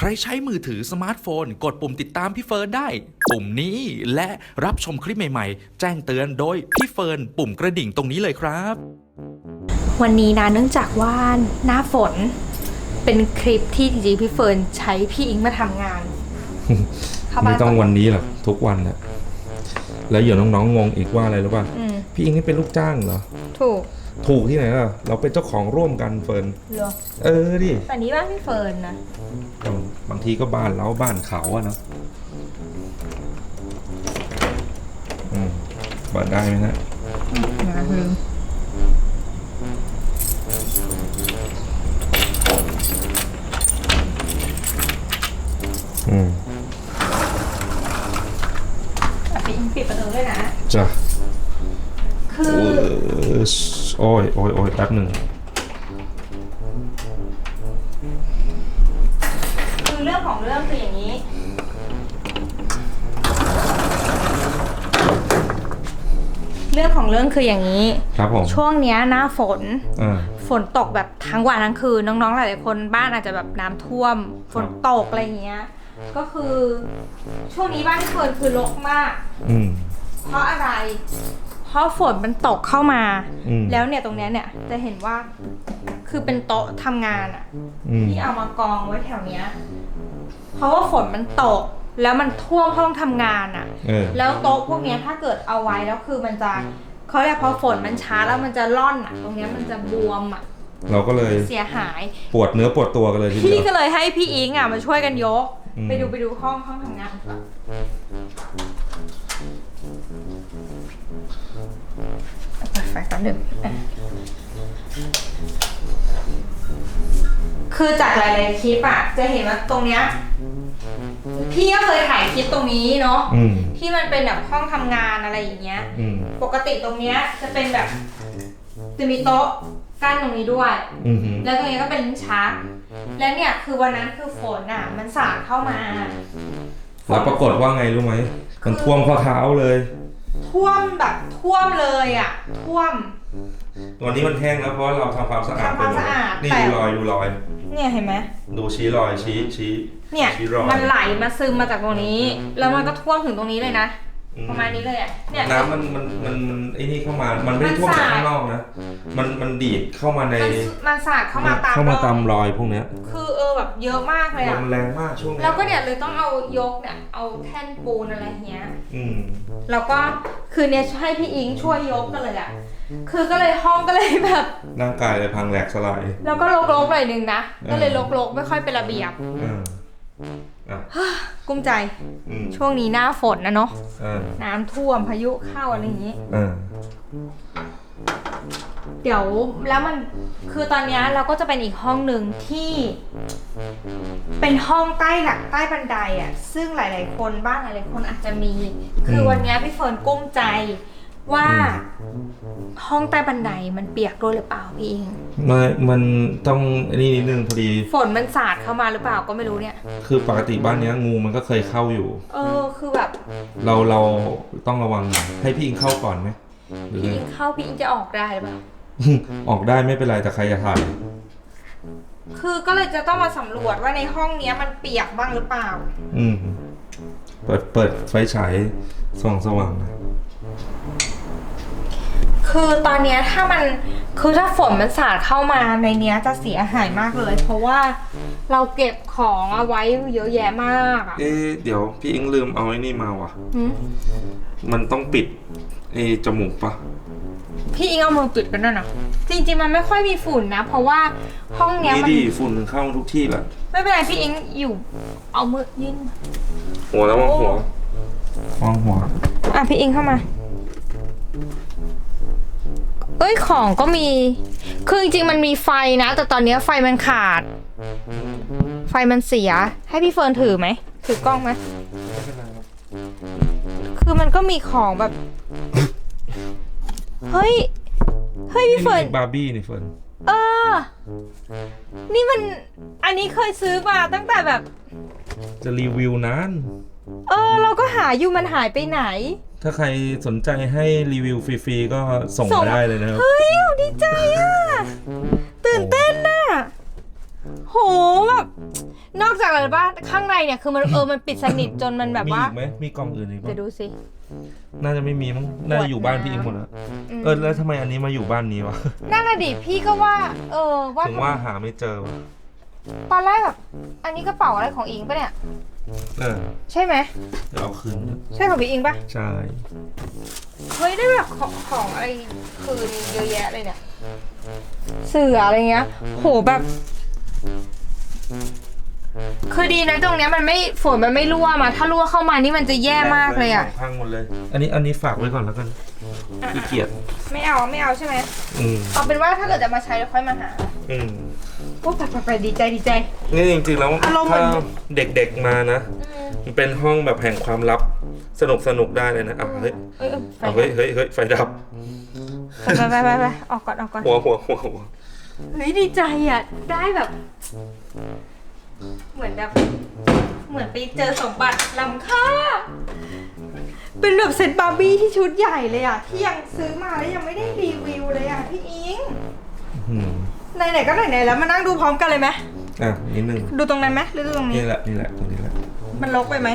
ใครใช้มือถือสมาร์ทโฟน กดปุ่มติดตามพี่เฟิร์นได้ ปุ่มนี้และรับชมคลิปใหม่ๆ แจ้งเตือนโดยพี่เฟิร์นปุ่มกระดิ่งตรงนี้เลยครับ วันนี้นะเนื่องจากว่าหน้าฝน เป็นคลิปที่จริงๆพี่เฟิร์นใช้พี่อิงมาทำงาน เข้าบ้าไม่นต้องวันนี้หรอกทุกวันนะแล้วเดี๋ยวน้องๆงงอีกว่าอะไรรู้ป่ะอืมพี่อิงนี่เป็นลูกจ้างเหรอ ถูก ถูกที่ไหนล่ะ เราเป็นเจ้าของร่วมกันเฟิร์นเหรอเออดิแต่นี้บ้านพี่เฟิร์นนะแต่บางทีก็บ้านเราบ้านเขาอะเนาะอืมเปิดได้ไหมนะนะลืมอืมอะพี่อิงปิดประตูด้วยนะจ้ะคือเออ โอ้ยโอ้ยโอ้ยแป๊บหนึ่ง คือเรื่องของเรื่องคืออย่างนี้ เรื่องของเรื่องคืออย่างนี้ ครับผมช่วงเนี้ยหน้าฝน อ่า ฝนตกแบบทั้งวันทั้งคืนน้องๆหลายๆคนบ้านอาจจะแบบน้ำท่วม ฝนตกอะไรอย่างเงี้ย ก็คือช่วงนี้บ้านที่เฟิร์นคือรกมาก อืม เพราะอะไร เพราะฝนมันตกเข้ามา อืม แล้วเนี่ยตรงเนี้ยเนี่ยจะเห็นว่าคือเป็นโต๊ะทำงานอะอืมที่เอามากองไว้แถวเนี้ยเพราะว่าฝนมันตก แล้วมันท่วมห้องทำงานอะ เออ แล้วโต๊ะพวกเนี้ยถ้าเกิดเอาไว้แล้วคือมันจะเขาเรียกพอฝนมันช้าแล้วมันจะร่อนอะตรงเนี้ยมันจะบวมอะเราก็เลยเสียหาย ปวดเนื้อปวดตัวกันเลยทีเดีพี่ยว ก็เลยให้พี่อิงอะมาช่วยกันยก อืม ไปดูไปดูห้องห้องทำงานก่อน เปิดไฟแป๊บหนึงอะคือจากหลายๆคลิปอะจะเห็นว่าตรงเนี้ยพี่ก็เคยถ่ายคลิปตรงนี้เนาะอืมที่มันเป็นแบบห้องทำงานอะไรอย่างเงี้ย อืมปกติตรงเนี้ยจะเป็นแบบจะมีโต๊ะกั้นตรงนี้ด้วย อืมแล้วตรงนี้ก็เป็นลิ้นชัก แล้วเนี่ยคือวันนั้นคือฝนอะ มันสาดเข้ามา แล้วปรากฏว่าไงรู้ไหมมันท่วมข้อเท้าเลย ท่วมแบบท่วมเลยอะ ท่วมวันนี้มันแห้งแล้วเพราะเราทำความสะอาดทำความสะอาดนี่แต่ ดูรอยดูรอย เนี่ยเห็นไหมดูชี้รอยชี้ชี้เนี่ยชี้รอยมันไหลมาซึมมาจากตรงนี้ แล้วมันก็ท่วมถึงตรงนี้เลยนะ อืประมาณนี้เลยอะเนี่ย น้ำมันมันมันมันไอ้นี่เข้ามา มันไม่ได้ท่วมมันจากสาดข้างนอกนะ มันมันดีดเข้ามาในมันมันสาดเข้ามาตามเข้ามาตามร่องรอยพวกเนี้ยคือเออแบบเยอะมากเลยลอะ มแรงมากช่วงนี้แล้วก็เนี่ยเลยต้องเอายกเนี่ย เอาแท่นปูนอะไรเงี้ย อืม แล้วก็คือเนี่ยให้พี่อิงช่วยยกกันเลยอะ คือก็เลยห้องก็เลยแบบ ร่างกายเลยพังแหลกสลาย แล้วก็ลกๆหน่อยนึงนะเออก็เลยลกๆไม่ค่อยเป็นระเบียบ อ่า อะกุ้มใจ อืมช่วงนี้หน้าฝนนะเนาะอ่าน้ำท่วมพายุเข้าอะไรอย่างนี้อ่าเดี๋ยวแล้วมันคือตอนเนี้ยเราก็จะเป็นอีกห้องหนึ่งที่ เป็นห้องใต้หลักใต้บันไดอะ่ะ ซึ่งหลาย ๆ คนบ้านหลายๆคนอาจจะมี คือวันเนี้ยพี่เฟิร์นกุ้มใจ ว่าห้องใต้บันไดมันเปียกด้วยหรือเปล่าพี่อิงไม่มันต้องไอ้นี่นิดนึงพอดี ฝนมันสาดเข้ามาหรือเปล่าก็ไม่รู้เนี่ย คือปกติบ้านเนี้ยงูมันก็เคยเข้าอยู่ เออคือแบบ เราเราต้องระวังหน่อยให้พี่อิงเข้าก่อนไหมหรือพี่ไงอิงเข้าพี่อิงจะออกได้หรือเปล่า ออกได้ไม่เป็นไรแต่ใครจะถ่าย คือก็เลยจะต้องมาสำรวจว่าในห้องเนี้ยมันเปียกบ้างหรือเปล่า อืม เปิดเปิดไฟฉายสว่างสว่างๆหน่อย คือตอนเนี้ยถ้ามันคือถ้าฝนมันสาดเข้ามาในเนี้ยจะเสียหายมากเลย เพราะว่าเราเก็บของเอาไว้เยอะแยะมากอะเอ๊ะเดี๋ยวพี่อิงลืมเอาไอ้นี่มาว่ะ หืมมันต้องปิดไอ้จมูกปะพี่อิงเอามือปิดกันด้วยนะจริงๆมันไม่ค่อยมีฝุ่นนะ เพราะว่าห้องเนี้ยนี่มันดิฝุ่นมันเข้าทุกที่แหละไม่เป็นไรพี่อิงอยู่เอามือยื่นหัวแล้ววางหัววางหัว อะพี่อิงเข้ามา เอ้ยของก็มี คือจริงๆมันมีไฟนะ แต่ตอนเนี้ยไฟมันขาด ไฟมันเสีย ให้พี่เฟิร์นถือไหม ถือกล้องไหม ไม่เป็นไรครับคือมันก็มีของแบบ เฮ้ย เฮ้ยพี่เฟิร์น นี่บาร์บี้นี่เฟิร์นเออ นี่มัน อันนี้เคยซื้อมาตั้งแต่แบบ จะรีวิวนาน เออ เราก็หาอยู่มันหายไปไหน ถ้าใครสนใจให้รีวิวฟรีๆก็ส่งส่งมาได้เลยนะครับ เฮ้ยดีใจอะ ตื่นเต้นน่ะ โหแบบนอกจากอะไรบ้างข้างในเนี่ยคือมันเออมันปิดสนิทจนมันแบบมีว่าอีกไหมมีกล่องอื่นอีกปะเดี๋ยวดูสิ น่าจะไม่มีมั้งน่าจะอยู่บ้านพี่อิงหมดแล้วเออแล้วทำไมอันนี้มาอยู่บ้านนี้วะนั่นน่ะดิพี่ก็ว่า เออว่าถึงว่าหาไม่เจอวะ ตอนแรกแบบอันนี้กระเป๋าอะไรของอิงปะเนี่ย เออใช่ไหม เดี๋ยวเอาคืนนะใช่ของพี่อิงปะใช่ เฮ้ยได้แบบของของอะไรคืนเยอะแยะเลยเนี่ย เสืออะไรเงี้ย โหแบบ คือดีนะตรงเนี้ยมันไม่ฝนมันไม่รั่วมา ถ้ารั่วเข้ามานี่มันจะแย่มากเลยอะ พังหมดเลย อันนี้อันนี้ฝากไว้ก่อนแล้วกันขี้เกียจไม่เอาไม่เอาใช่ไหมอืมเอาเป็นว่าถ้าเกิดจะมาใช้แล้วค่อยมาหาอืมโอ้ไปไปไปดีใจดีใจ นี่จริงๆแล้วอารมณ์เหมืถ้าอน เด็กๆมานะ มันเป็นห้องแบบแห่งความลับสนุกสนุกๆได้เลยนะอะเฮ้ยเอ้ยเอ้ยไปเอาเฮ้ยเฮ้ยเฮ้ยไฟดับ ไปไปไปไปออกก่อนออกก่อนหัวหัวหัวหัวเฮ้ยดีใจอะได้แบบ เหมือนแบบ เหมือนไปเจอสมบัติล้ำค่า เป็นแบบเซตบาร์บี้ที่ชุดใหญ่เลยอะที่ยังซื้อมาแล้วยังไม่ได้รีวิวเลยอะพี่อิงอืมไหนๆก็ไหนๆแล้วมานั่งดูพร้อมกันเลยไหมอะนิดนึงดูตรงนั้นไหมหรือดูตรงนี้ นี่แหละนี่แหละตรงนี้แหละมันลกไปไหม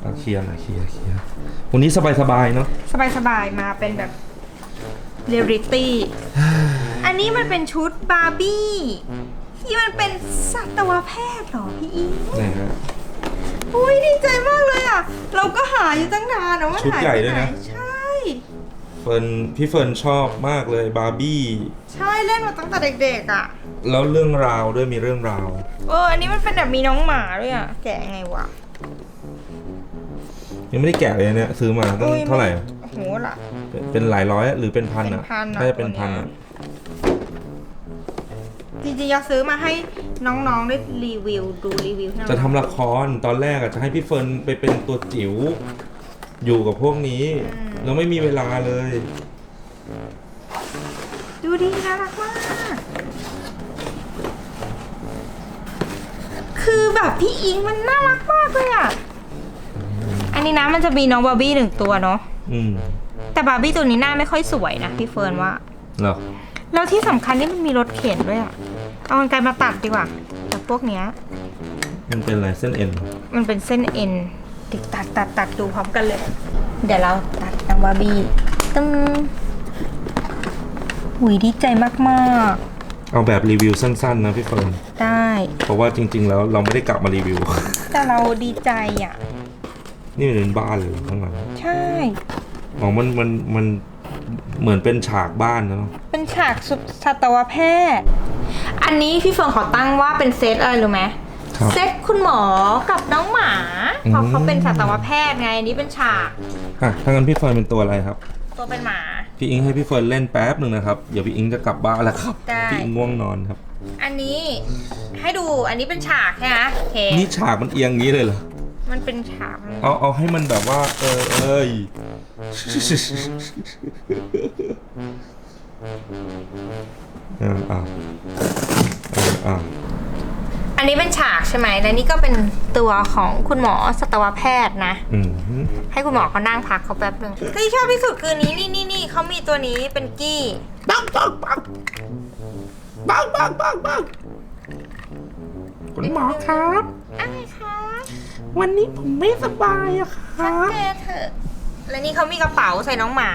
เอาเคลียร์หน่อยเคลียร์เคลียร์วันนี้สบายๆเนาะสบายๆมาเป็นแบบเรียลิตี้ อันนี้มันเป็นชุดบาร์บี้ ที่มันเป็นสัตวแพทย์เหรอพี่อิงนี่ฮะ อุ้ยดีใจมากเลยอะ เราก็หาอยู่ตั้งนานนะว่าชุดหายใหญ่ไปด้วยไหนนะ ใช่ เฟิร์นพี่เฟิร์นชอบมากเลยบาร์บี้ ใช่เล่นมาตั้งแต่เด็กๆอะ แล้วเรื่องราวด้วยมีเรื่องราว เออ อันนี้มันเป็นแบบมีน้องหมาด้วยอะ แกะไงวะยังไม่ได้แกะเลยเนี่ยซื้อมาตั้งอุ้ยเท่าไหร่โหล่ะ เป็นเป็นหลายร้อยอะหรือเป็นพันเป็นอะพันอะ น่าจะเป็นตัวเนี้ยพันอะ จริงๆอยากซื้อมาให้น้องๆได้รีวิวดูรีวิวให้น้องจะทำละครตอนแรกอะจะให้พี่เฟิร์นไปเป็นตัวจิ๋วอยู่กับพวกนี้แล้วไม่มีเวลาเลย ดูดีน่ารักมาก คือแบบพี่อิงมันน่ารักมากเลยอะอันนี้นะมันจะมีน้องบาร์บี้หนึ่งตัวเนาะอืมแต่บาร์บี้ตัวนี้หน้าไม่ค่อยสวยนะพี่เฟิร์นว่า เหรอแล้วที่สำคัญนี่มันมีรถเข็นด้วยอะ เอากรรไกรมาตัดดีกว่าแต่พวกเนี้ย มันเป็นอะไรเส้นเอ็นมันเป็นเส้นเอ็นติดตัดตัดตัดดูพร้อมกันเลย เดี๋ยวเราตัดน้องบาร์บี้ตึ้งหุยดีใจมากเอาแบบรีวิวสั้นๆนะพี่เฟิร์นๆ ได้ เพราะว่าจริง ๆ แล้วเราไม่ได้กลับมารีวิว แต่เราดีใจอะ นี่มันเป็นบ้านเลยเหรอข้างหลังใช่ อ๋อมันมันมันเหมือนเป็นฉากบ้านนะเนอะเป็นฉากสุสัตวแพทย์อั นนี้พี่เฟิร์นขอตั้งว่าเป็นเซตอะไรรู้ไหมครับเซตคุณหมอกับน้องหมาเพราะอืม เขาเป็นสัตวแพทย์ไงอันนี้เป็นฉากอะถ้างั้นพี่เฟิร์นเป็นตัวอะไรครับ ตัวเป็นหมา พี่อิงให้พี่เฟิร์นเล่นแป๊บหนึ่งนะครับ เดี๋ยวพี่อิงจะกลับบ้านแล้วครับ ได้ พี่อิงง่วงนอนครับ อันนี้ให้ดูอันนี้เป็นฉากใช่ไหมโอเคนี่ฉากมันเอียงงี้เลยเหรอ มันเป็นฉากเอาเอาให้มันแบบว่า เออเอ้ย อ่าอ่าอ่าอ่าอันนี้เป็นฉากใช่ไหม และนี่ก็เป็นตัวของคุณหมอสัตวแพทย์นะ อืมให้คุณหมอเขานั่งพักเขาแป๊บหนึ่งที่ชอบที่สุดคือนี้นี่นี่นี่เขามีตัวนี้เป็นกี้ปังปังปังปังปังปังปังคุณหมอครับ อะไรคะวันนี้ผมไม่สบายอะคชัรักบแกเถอะ และนี่เขามีกระเป๋าใส่น้องหมา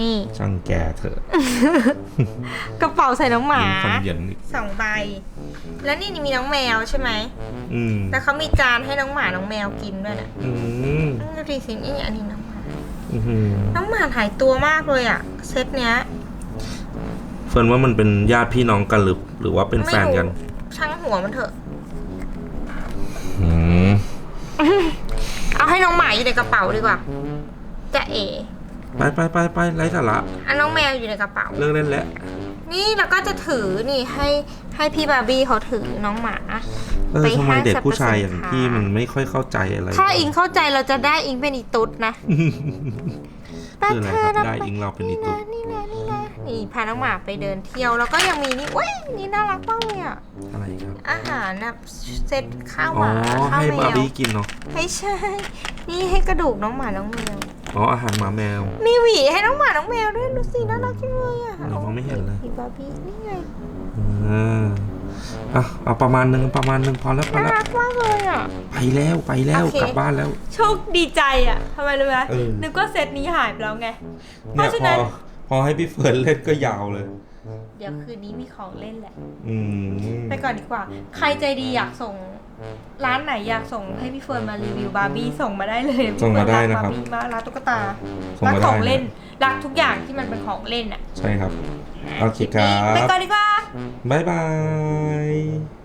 นี่ ช่างแกเถอะกระเป๋าใส่น้องหมาฟันเหย็นอีกสองใบ แล้วนี่มีน้องแมวใช่ไหมอืมแล้วเขามีจานให้น้องหมาน้องแมวกินด้วยนะอืมดูดิสินี่อันนี้น้องหมา อื้อหือน้องหมาหายตัวมากเลยอะเซตเนี้ย เฟิร์นว่ามันเป็นญาติพี่น้องกันหรือหรือว่าเป็นแฟนกัน ไม่รู้ ช่างหัวมันเถอะ อืมเอาให้น้องหมาอยู่ในกระเป๋าดีกว่า จะเอไปไปไปไปไร้สาระอันน้องแมวอยู่ในกระเป๋า เลิกเล่นแล้ว นี่แล้วก็จะถือนี่ให้ให้พี่บาร์บี้เขาถือน้องหมาเออไปทำไมห้างเด็กสรรพผู้ชายสินอย่างค้าพี่มันไม่ค่อยเข้าใจอะไร ถ้าอิงเข้าใจเราจะได้อิงเป็นอีตุ๊ดนะคืออะไรครับได้อิงเราเป็นอีตุ๊ดนี่นะนี่นะนี่พาน้องหมาไปเดินเที่ยวแล้วก็ยังมีนี่เว้ยนี่น่ารักมากเลยอะอะไรครับอาหารแบบเซตข้าวหอ๋อมาข้าวให้แมบาร์วบี้กินเนาะไม่ใช่ นี่ให้กระดูกน้องหมาน้องแมว อ๋ออาหารหมาแมวมีหวีให้น้องหมาน้องแมวด้วยดูสิน่ารักจังเลยอะไหนมองไม่เห็นเลยหวีบาร์บี้นี่ไงอ่าอะเอาประมาณหนึ่งประมาณหนึ่งพอแล้วพอน่าแล้วรักมากเลยอะ ไปแล้วไปแล้วโอเค กลับบ้านแล้ว โชคดีใจอะทำไมรู้ไหมเออ นึกว่าเซตนี้หายไปแล้วไง เพเนี่ยราะฉะพนั้อนพอให้พี่เฟิร์นเล่นก็ยาวเลย เดี๋ยวคืนนี้มีของเล่นแหละ อืมไปก่อนดีกว่า ใครใจดีอยากส่ง ร้านไหนอยากส่งให้พี่เฟิร์นมารีวิวบาร์บี้ส่งมาได้เลยส่งมาได้นะคบารับร์บี้มากรักตุ๊กตาส่งรักมาขได้องเล่นนะรักทุกอย่างที่มันเป็นของเล่นอะใช่ครับ โอเคครัไปบก่อนดีกว่า บ๊ายบาย